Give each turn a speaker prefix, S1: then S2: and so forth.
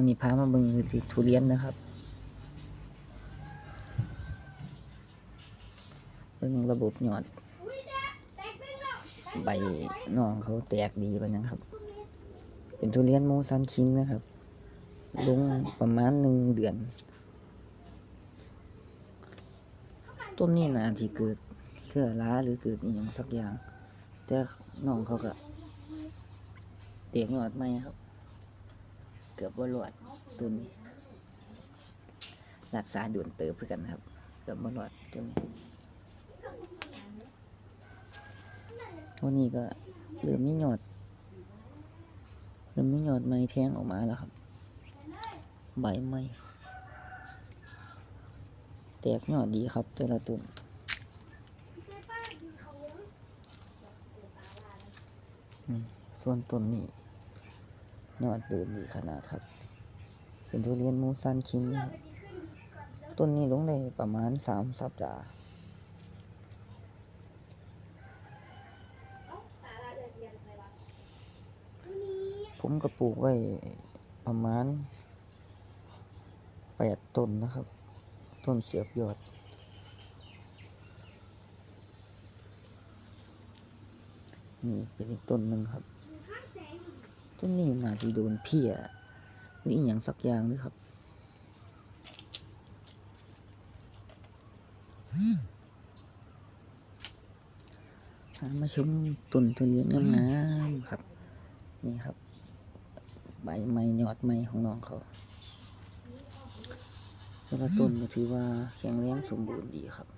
S1: มันนี่พามาเบิ่งที่ทุเรียนนะครับเบิ่งระบบหยอด ใบน้องเขาแตกดีปานยังครับ เป็นทุเรียนโมซันคิงนะครับ ลงประมาณหนึ่งเดือน ต้นนี้นะที่เกิดเสื้อร้าหรือเกิดอหย่างสักอย่าง แต่น้องเขาก็เตียงหยอดไม่ครับ เกือบว่ารอดต้นนี้ รักษาด่วนเติบเพื่อกันครับ เกือบว่ารอดต้นนี้ต้นนี้ก็เริ่มมียอดเริ่มมียอดไม้แทงออกมาแล้วครับ ใบไม้แตกหยอดดีครับแต่ละต้นนี่ส่วนต้นนี้ ยอดเดินดีขนาดครับ เป็นทุเรียนมูซันคิงนะครับต้นนี้ลงได้ประมาณสามสัปดาห์ผมก็ปลูกไว้ประมาณแปดต้นนะครับ ต้นเสียบยอด นี่เป็นอีกต้นหนึ่งครับ ต้นนี้น่าจะโดนเพี้ยหรืออีกอย่างสักอย่างด้วยครับหามาชมต้นทุเรียนงามๆครับ นี่ครับ ใบไม้ยอดไม้ของน้องเขาแต่ละต้นก็ถือว่าแข็งแรงสมบูรณ์ดีครับ